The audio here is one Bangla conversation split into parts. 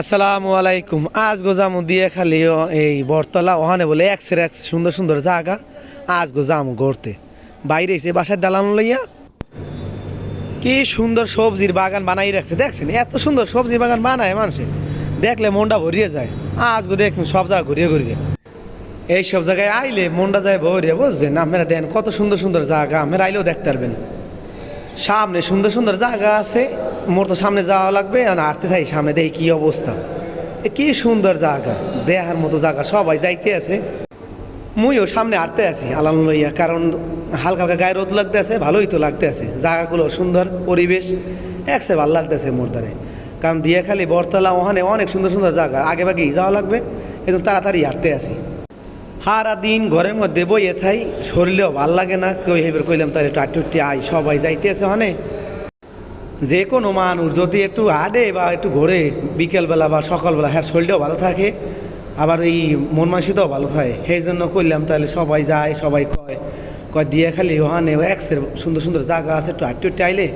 আসসালামু আলাইকুম। আজ গোজামু দিয়ে খালি এই বরতলা ওখানে বলে একসের এক সুন্দর সুন্দর জায়গা, আজ গোজামু ঘুরতে বাইরে এসে বাসায় দালান লইয়া কি সুন্দর সবজির বাগান বানাই রাখছে। দেখছেন, এত সুন্দর সবজির বাগান বানায় মানুষে। দেখলে মনটা ভরিয়ে যায়। আজ গো দেখুন সব জায়গা ঘুরিয়ে ঘুরিয়ে। এই সব জায়গায় আইলে মনটা যায় ভরিয়ে, বুঝছেন? আপনারা দেন কত সুন্দর সুন্দর জায়গা, আপনারা আইলেও দেখতে পারবেন। সামনে সুন্দর সুন্দর জায়গা আছে। মোর তো সামনে যাওয়া লাগবে, আর হাঁটতে থাকি সামনে দেখি কি অবস্থা। কি সুন্দর জায়গা, দেহার মতো জায়গা, সবাই যাইতে আছে। মুইও সামনে হাঁটতে আছি আলাম লইয়া কারণ হালকা হালকা গায়ে রোদ লাগতে আছে, ভালোই তো লাগতে আছে। জায়গাগুলো সুন্দর, পরিবেশ, একসে ভালো লাগতেছে মোর দ্বারে। কারণ দিয়ে খালি বরতলা ওখানে অনেক সুন্দর সুন্দর জায়গা, আগে বাগেই যাওয়া লাগবে, একদম তাড়াতাড়ি হাঁটতে আসি সারা দিন ঘরের মধ্যে বইয়ে থাই, শরীরেও ভালো লাগে না কেউ হেবার কইলাম তাহলে একটু আটটুটি আই সবাই যাইতে আছে ওখানে। যে কোনো মানুষ যদি একটু আডে বা একটু ঘোরে, বিকেলবেলা বা সকালবেলা হ্যাঁ শরীরটাও ভালো থাকে, আবার এই মন মানসিকতাও ভালো থাকে। সেই জন্য করলাম তাহলে সবাই যায়, সবাই কয় কয়, দিয়ে খালি ওখানে এক্সের সুন্দর সুন্দর জায়গা আছে, একটু উঠতে আইলে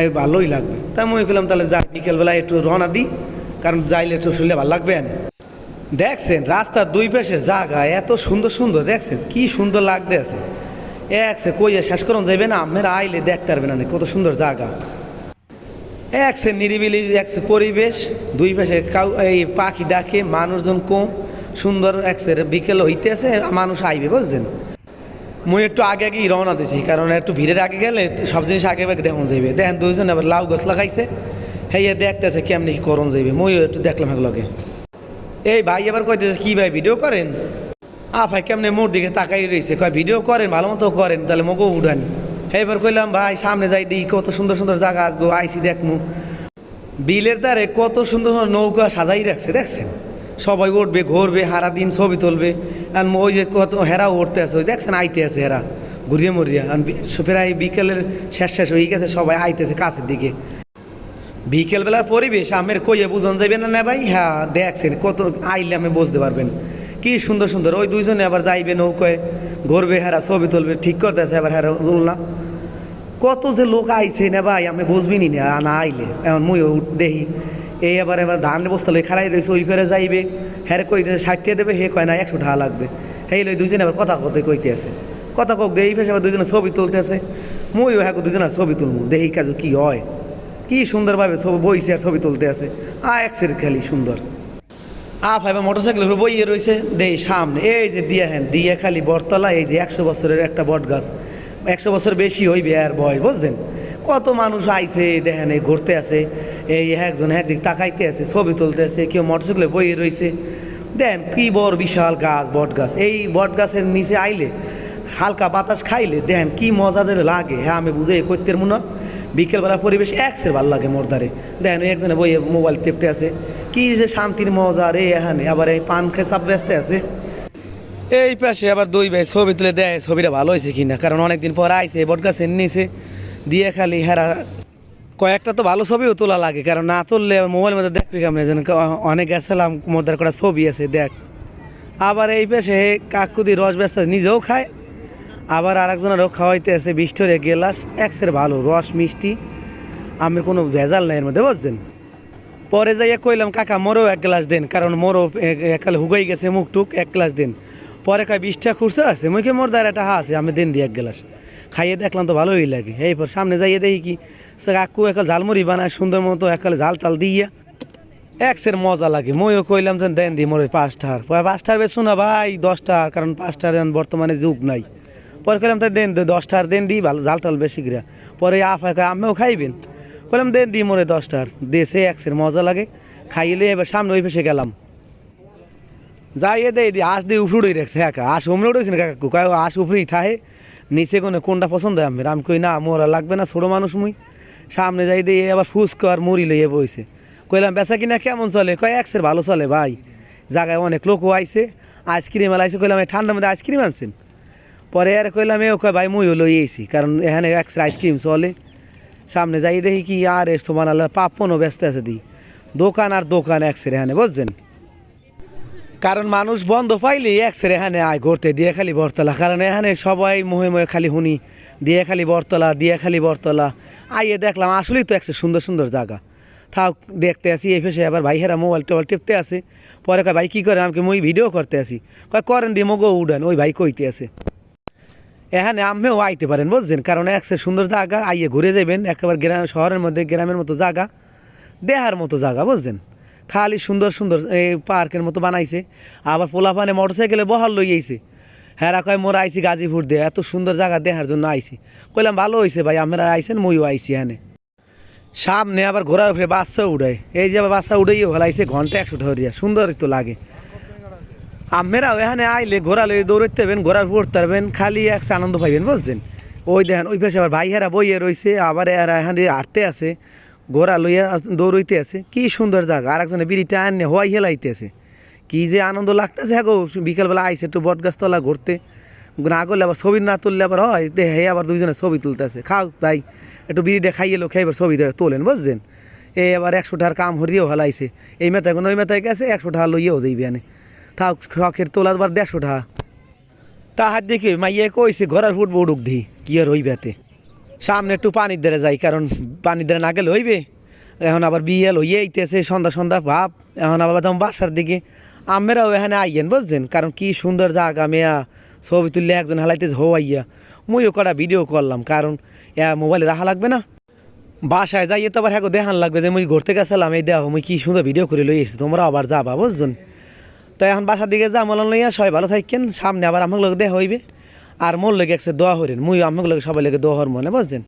এই ভালোই লাগবে। তাই মনে করলাম তাহলে যাই বিকেলবেলা একটু রওনা দিই, কারণ যাইলে একটু শরীরে ভালো লাগবে না। দেখছেন, রাস্তার দুই পাশের জায়গা এত সুন্দর সুন্দর, দেখছেন, কি সুন্দর লাগতে আছে একসে কইয়া শেষ করুন যাইবে না আপনারা আইলে দেখতে পারবে না, কত সুন্দর জায়গা। একসে নিরিবিলি, একসে পরিবেশ, দুই পাশে কাউ এই পাখি ডাকে, মানুষজন কম সুন্দর একসের বিকেল হইতে আছে মানুষ আইবে, বুঝছেন? মুই একটু আগে আগেই রওনা দিছি, কারণ একটু ভিড়ের আগে গেলে সব জিনিস আগে আগে দেখুন যাইবে। দেখেন দুইজন আবার লাউ গাছ লাগাইছে হেয়ে দেখতেছে কেমনি কি করণ যাইবে। মুইও একটু দেখলাম একলগে এই ভাই এবার কইতেছে, কি ভাই, ভিডিও করেন? আ ভাই, কেমনে মোর দিকে তাকাই রয়েছে কয়, ভিডিও করেন, ভালো মতো করেন, তাহলে মগো উঠান। এবার কইলাম, ভাই, সামনে যাই দিই কত সুন্দর সুন্দর জায়গা আসব আইসি দেখমু। বিলের দ্বারে কত সুন্দর সুন্দর নৌকা সাজাই রাখছে, দেখছেন? সবাই উঠবে, ঘুরবে হারা দিন ছবি তুলবে। আর ওই যে কত হেরা উঠতে আছে, ওই দেখছেন? আইতে আছে হেরা, ঘুরিয়ে মরিয়া। আর প্রায় বিকেলের শেষ শেষ হয়ে গেছে, সবাই আইতেছে কাছের দিকে। বিকেলবেলার পরিবেশ, আমের কইয়ে বুঝন যাবে না না ভাই? হ্যাঁ দেখছেন, কত আইলে আমি বুঝতে পারবেন। কি সুন্দর সুন্দর, ওই দুইজনে আবার যাইবে নৌকোয়। ঘুরবে হেরা ছবি তুলবে, ঠিক করতেছে এবার হেরা না কত যে লোক আইছে না ভাই, আমি বুঝবি নি না আইলে। এখন মুই দেখি। এই এবার এবার ধান বস্তা লই খারাই রয়েছে ওই ফেরে যাইবে। হ্যাঁ কই ষাটটিয়ে দেবে, হে কয় না, একশো টাকা লাগবে। হেই লই দুজনে আবার কথা কতে কইতে আছে কথা কক দেই ফেসে আবার দুজনে ছবি তুলতে আছে মুইও হ্যাঁ দুজনে ছবি তুলবো দেখি কাজ কি হয়। কি সুন্দরভাবে ছবি বইছে আর ছবি তুলতে আছে। আ একসের খালি সুন্দর। আ ভাই মোটরসাইকেলের উপর বইয়ে রয়েছে দেই, সামনে। এই যে দিয়ে হেন, দিয়ে খালি বটতলা, এই যে একশো বছরের একটা বট গাছ একশো বছর বেশি হইবে আর বয় বুঝছেন? কত মানুষ আইছে, দেখেন, এই ঘুরতে আছে, এই একজন একদিক তাকাইতে আছে, ছবি তুলতে আছে, কেউ মোটরসাইকেলে বইয়ে রয়েছে দেন, কি বড় বিশাল গাছ বট গাছ এই বট গাছের নিচে আইলে, হালকা বাতাস খাইলে দেখেন কি মজাদের লাগে। হ্যাঁ আমি বুঝে করতে মনে বিকেলবেলা পরিবেশ একসের ভালো লাগে মোর দ্বারে। দেখেন ওই একজনে বইয়ে মোবাইল টিপতে আছে। কি যে শান্তির মজা রে এখানে? আবার এই পান খেয়ে চাপ ব্যস্ত আছে। এই পাশে আবার দুই ভাই ছবি তুলে দেয়, ছবিটা ভালো হয়েছে কিনা? কারণ অনেকদিন পর আইছে বট গাছের নিচে দিয়ে খালি হেরা, কয়েকটা তো ভালো ছবিও তোলা লাগে, কারণ না তুললে মোবাইলের মধ্যে দেখবি কেমন যেন অনেক গেছিলাম মোদার করা ছবি আছে, দেখ। আবার এই পাশে কাকুদি রস ব্যস্ত নিজেও খায়। আবার আরেকজনেরও খাওয়াইতে আছে বিষ্টরে গেলাস একসের ভালো, রস মিষ্টি। আমি কোনো ভেজাল নাই এর মধ্যে, বুঝছেন? পরে যাইয়া কইলাম, কাকা, মোরও এক গ্লাস দেন, কারণ মোরও একাল হুগাই গেছে মুখ টুক, এক গ্লাস দেন। পরে কয়, বিশটা খুঁড়ছে আছে? মুখে মোর দ্বারা একটা হা আছে, আমি দেন দিই এক গ্লাস। খাইয়ে দেখলাম তো ভালোই লাগে। এই পর সামনে যাইয়ে দেখি কি, সে কাকু একাল ঝালমুড়ি বানায়, সুন্দর মতো একালে ঝাল টাল দিয়া। একসের মজা লাগে। মইও কইলাম যে, দেন দি মোর পাঁচটার। পরে পাঁচটার বেশ শোনা, ভাই দশটা কারণ পাঁচটার বর্তমানে যুগ নাই। পরে কইলাম তাই দেন দশটার দেন দিই ভালো ঝাল টাল বেশি করে। পরে আফা আমিও খাইবেন? কইলাম, দেন দি মোরে দশটার দেশে একসের মজা লাগে। খাইলে এবার সামনে ওই পেশে গেলাম। যাইয়ে দেই দি আস দিয়ে উপড়েই রাখছে, একা। আস উমরে উঠেছে না কাকু? কয় আস উপরেই থাহে। নিচে কোনো কোনটা পছন্দ হয় আমি আমি কই, না, মোরা লাগবে না, ছোটো মানুষ মুই। সামনে যাই দিয়ে আবার ফুসকো আর মুড়ি লইয়ে বইছে। কইলাম, বেচা কিনা কেমন চলে? কয়, একসের ভালো চলে ভাই। জায়গায় অনেক লোকও আইছে, আইসক্রিম আইছে কইলাম এই ঠান্ডার মধ্যে আইসক্রিম আনছেন? পরে আর কইলাম এ কয় ভাই, মুইও লই এসি কারণ এখানে একসের আইসক্রিম চলে। সামনে যাই দেখি কি আর এসো বানালে পাপনও ব্যস্ত আছে দি। দোকান আর দোকান একসের এখানে বুঝছেন? কারণ মানুষ বন্ধ পাইলে একসের এখানে আয় ঘুরতে, দিয়ে খালি বরতলা কারণ এখানে সবাই মোহে মোহে খালি হুনি, দিয়ে খালি বরতলা দিয়ে খালি বরতলা আইয়ে দেখলাম আসলেই তো একসে সুন্দর সুন্দর জায়গা। থাক, দেখতে আসি, এই ফেসে আবার ভাই হেরা মোবাইল টোবাইল টিপতে আসে। পরে কয়, ভাই, কী করেন? আমাকে মুই ভিডিও করতে আসি। কয়, করেন দিয়ে মগো উড়ান। ওই ভাই কইতে আছে এখানে আমিও আইতে পারেন, বুঝছেন? কারণ একসে সুন্দর জায়গা, আইয়ে ঘুরে যাবেন একেবারে গ্রাম শহরের মধ্যে, গ্রামের মতো জায়গা, দেহার মতো জায়গা, বুঝছেন? খালি সুন্দর সুন্দর এই পার্কের মতো বানাইছে, আবার পোলাপানে মোটর সাইকেলে বহাল লই আইছে। হ্যাঁ কয়, মোর আইছি গাজীপুর দিয়ে এত সুন্দর জায়গা দেখার জন্য আইসি কইলাম, ভালো হয়েছে ভাই আমরা আইসেন মইও আইছি এখানে। সামনে আবার ঘোরার উপরে বাচ্চা উড়ায়। এই যে বাচ্চা উড়াইও ভালাইছে ঘণ্টা একশো ধরিয়া, সুন্দরই তো লাগে। আমেরাও এখানে আইলে ঘোরা লই দৌড়তে পারবেন ঘোরার পড়তে পারবেন খালি এক আনন্দ পাইবেন, বুঝছেন? ওই দেখেন, ওই পাশে আবার ভাই হেরা বইয়ে রয়েছে আবার এরা এখান দিয়ে হাঁটতে আছে ঘোরা লইয়া দৌড়ইতে আছে। কি সুন্দর জায়গা আর একজনে বিড়িটা আনে হওয়াই হেলাইতে আছে। কি যে আনন্দ লাগতেছে হ্যাঁ গো, বিকেলবেলা আইসে একটু বট গাছতলা ঘুরতে। না করলে আবার ছবি না তুললে আবার হয় হে আবার দুইজনে ছবি তুলতেছে। খাও ভাই, একটু বিড়িটা খাইয়ে লোক খাইবার ছবি তোলেন, বুঝছেন? এ আবার একশো টাকার কাম হরিয়েও হেলাইছে। এই মেথায় কোনো, ওই মেথায় গেছে, একশো টাকা লইয়েও যাইবে আনে থাক শখের তোলার বার দেড়শো তাহার দেখে মাইয়ে কইছে, ঘরের ফুটবো উড়ুক দি, কি আর হইবেতে সামনে একটু পানির ধারে যাই, কারণ পানির ধারে না গেলে হইবে। এখন আবার বিয়ে লইয়ে আইতেছে, সন্ধ্যা সন্ধ্যা ভাব। এখন আবার তখন বাসার দিকে। আমেরাও এখানে আইয়েন, বুঝছেন? কারণ কি সুন্দর জায়গা, মেয়া ছবি তুললে একজন হালাইতেছে আইয়া। মুইও কটা ভিডিও করলাম, কারণ এ মোবাইলে রাখা লাগবে না। বাসায় যাইয়ে তো আবার হ্যাঁ দেখান লাগবে যে মুই ঘুরতে গেছিলাম, এই দেখো মুই কি সুন্দর ভিডিও করে লই এসেছি তোমরা আবার যাবা, বুঝছেন? তো এখন বাসার দিকে যা মলন লইয়া সবাই ভালো থাকেন সামনে আবার আমার লোক দেখা হইবে। আর মোর লোক একসাথে দোয়া হরেন মুই আমার লোক সবাই লোকে দোয়া হর মনে বুঝছেন?